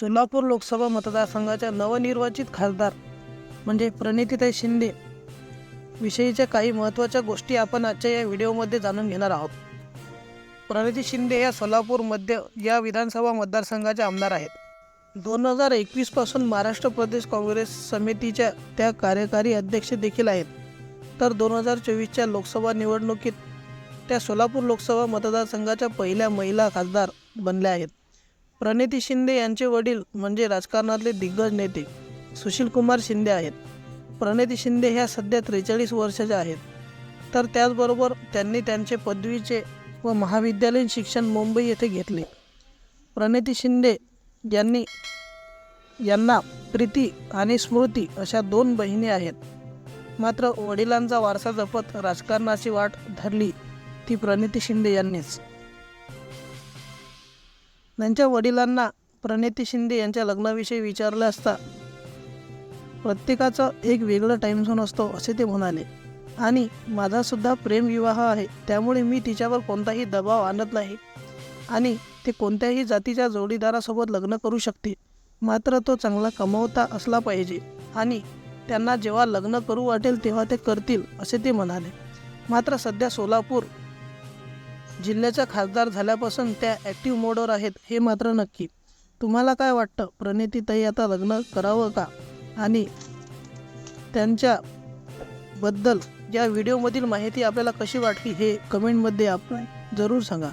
सोलापूर लोकसभा मतदारसंघाच्या नवनिर्वाचित खासदार म्हणजे प्रणितीताई शिंदे विषयीच्या काही महत्त्वाच्या गोष्टी आपण आजच्या या व्हिडिओमध्ये जाणून घेणार आहोत. प्रणिती शिंदे या सोलापूर मध्य या विधानसभा मतदारसंघाच्या आमदार आहेत. दोन हजार एकवीसपासून महाराष्ट्र प्रदेश काँग्रेस समितीच्या त्या कार्यकारी अध्यक्ष देखील आहेत. तर दोन हजार चोवीसच्या लोकसभा निवडणुकीत त्या सोलापूर लोकसभा मतदारसंघाच्या पहिल्या महिला खासदार बनल्या आहेत. प्रणिती शिंदे यांचे वडील म्हणजे राजकारणातले दिग्गज नेते सुशीलकुमार शिंदे आहेत. प्रणिती शिंदे ह्या सध्या त्रेचाळीस वर्षाच्या आहेत. तर त्याचबरोबर त्यांनी त्यांचे पदवीचे व महाविद्यालयीन शिक्षण मुंबई येथे घेतले. प्रणिती शिंदे यांनी यांना प्रीती आणि स्मृती अशा दोन बहिणी आहेत. मात्र वडिलांचा वारसा जपत राजकारणाची वाट धरली ती प्रणिती शिंदे यांनीच. त्यांच्या वडिलांना प्रणिती शिंदे यांच्या लग्नाविषयी विचारले असता प्रत्येकाचं एक वेगळं टाईम झोन असतो असे ते म्हणाले. आणि माझासुद्धा प्रेमविवाह आहे त्यामुळे मी तिच्यावर कोणताही दबाव आणत नाही. आणि ते कोणत्याही जातीच्या जोडीदारासोबत लग्न करू शकते मात्र तो चांगला कमवता असला पाहिजे. आणि त्यांना जेव्हा लग्न करू वाटेल तेव्हा ते करतील असे ते म्हणाले. मात्र सध्या सोलापूर जिल्ह्याच्या खासदार झाल्यापासून त्या ॲक्टिव्ह मोडवर आहेत हे मात्र नक्की. तुम्हाला काय वाटतं? प्रणितीताई आता लग्न करावं का? आणि त्यांच्याबद्दल या व्हिडिओमधील माहिती आपल्याला कशी वाटली हे कमेंटमध्ये आपण जरूर सांगा.